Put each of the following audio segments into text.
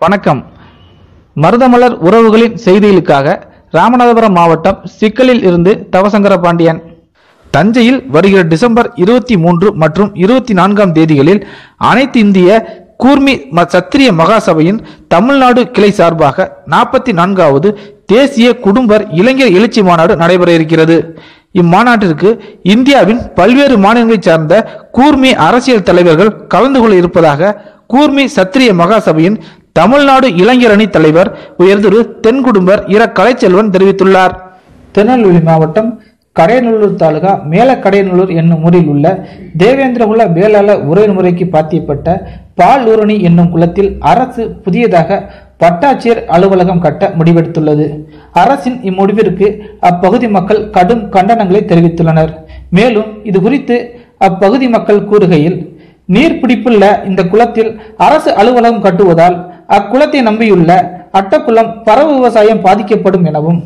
வணக்கம். மருதமலர் உறவுகளின் செய்திகளுக்காக ராமநாதபுரம் மாவட்டம் சிக்கலில் இருந்து தவசங்கர பாண்டியன் தஞ்சையில் வருகிற டிசம்பர் இருபத்தி மூன்று மற்றும் இருபத்தி நான்காம் தேதிகளில் அனைத்து இந்திய கூர்மி சத்திரிய மகாசபையின் தமிழ்நாடு கிளை சார்பாக நாற்பத்தி நான்காவது தேசிய குடும்பர் இளைஞர் எழுச்சி மாநாடு நடைபெற இருக்கிறது. இம்மாநாட்டிற்கு இந்தியாவின் பல்வேறு மாநிலங்களைச் சார்ந்த கூர்மி அரசியல் தலைவர்கள் கலந்து கொள்ள இருப்பதாக கூர்மி சத்திரிய மகாசபையின் தமிழ்நாடு இளைஞரணி தலைவர் உயர்திரு தென்குடும்பர் இர கலைச்செல்வன் தெரிவித்துள்ளார். திருநெல்வேலி மாவட்டம் கடையநல்லூர் தாலுகா மேலக்கடையநல்லூர் என்னும் ஊரில் உள்ள தேவேந்திரகுல வேளாள உரைமுறைக்கு பாத்தியப்பட்ட பாலூரணி என்னும் குளத்தில் அரசு புதியதாக வட்டாட்சியர் அலுவலகம் கட்ட முடிவெடுத்துள்ளது. அரசின் இம்முடிவிற்கு அப்பகுதி மக்கள் கடும் கண்டனங்களை தெரிவித்துள்ளனர். மேலும் இது குறித்து அப்பகுதி மக்கள் கூறுகையில் நீர்பிடிப்புள்ள இந்த குளத்தில் அரசு அலுவலகம் கட்டுவதால் அக்குளத்தை நம்பியுள்ள அட்டக்குளம் பறவை விவசாயம் பாதிக்கப்படும் எனவும்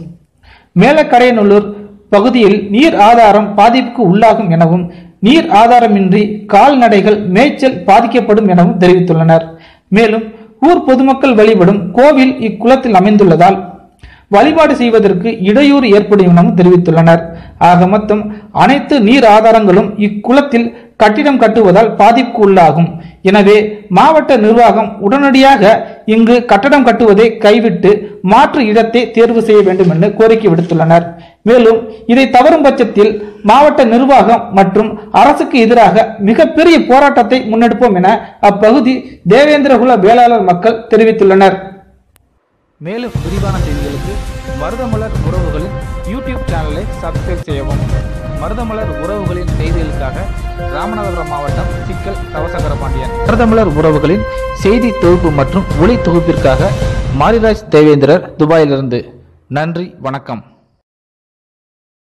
மேலக்கடையநல்லூர் பகுதியில் நீர் ஆதாரம் பாதிப்புக்கு உள்ளாகும் எனவும் நீர் ஆதாரமின்றி கால்நடைகள் மேய்ச்சல் பாதிக்கப்படும் எனவும் தெரிவித்துள்ளனர். மேலும் ஊர் பொதுமக்கள் வழிபடும் கோவில் இக்குளத்தில் அமைந்துள்ளதால் வழிபாடு செய்வதற்கு இடையூறு ஏற்படும் எனவும் தெரிவித்துள்ளனர். ஆக மொத்தம் அனைத்து நீர் ஆதாரங்களும் இக்குளத்தில் கட்டிடம் கட்டுவதால் பாதிப்புக்கு உள்ளாகும். எனவே மாவட்ட நிர்வாகம் உடனடியாக இங்கு கட்டடம் கட்டுவதை கைவிட்டு மாற்று இடத்தை தேர்வு செய்ய வேண்டும் என்று கோரிக்கை விடுத்துள்ளனர். மேலும் இதை தவறும் பட்சத்தில் மாவட்ட நிர்வாகம் மற்றும் அரசுக்கு எதிராக மிகப்பெரிய போராட்டத்தை முன்னெடுப்போம் என அப்பகுதி தேவேந்திரகுல வேளாளர் மக்கள் தெரிவித்துள்ளனர். மேலும் விரிவான செய்திகளுக்கு மருதமலர் உறவுகளின் யூடியூப் சேனலை சப்ஸ்கிரைப் செய்யவும். மருதமலர் உறவுகளின் செய்திகளுக்காக ராமநாதபுரம் மாவட்டம் சிக்கல் கவசகர பாண்டியன். மருதமலர் உறவுகளின் செய்தி தொகுப்பு மற்றும் ஒளி தொகுப்பிற்காக மாரிராஜ் தேவேந்திரர் துபாயிலிருந்து. நன்றி வணக்கம்.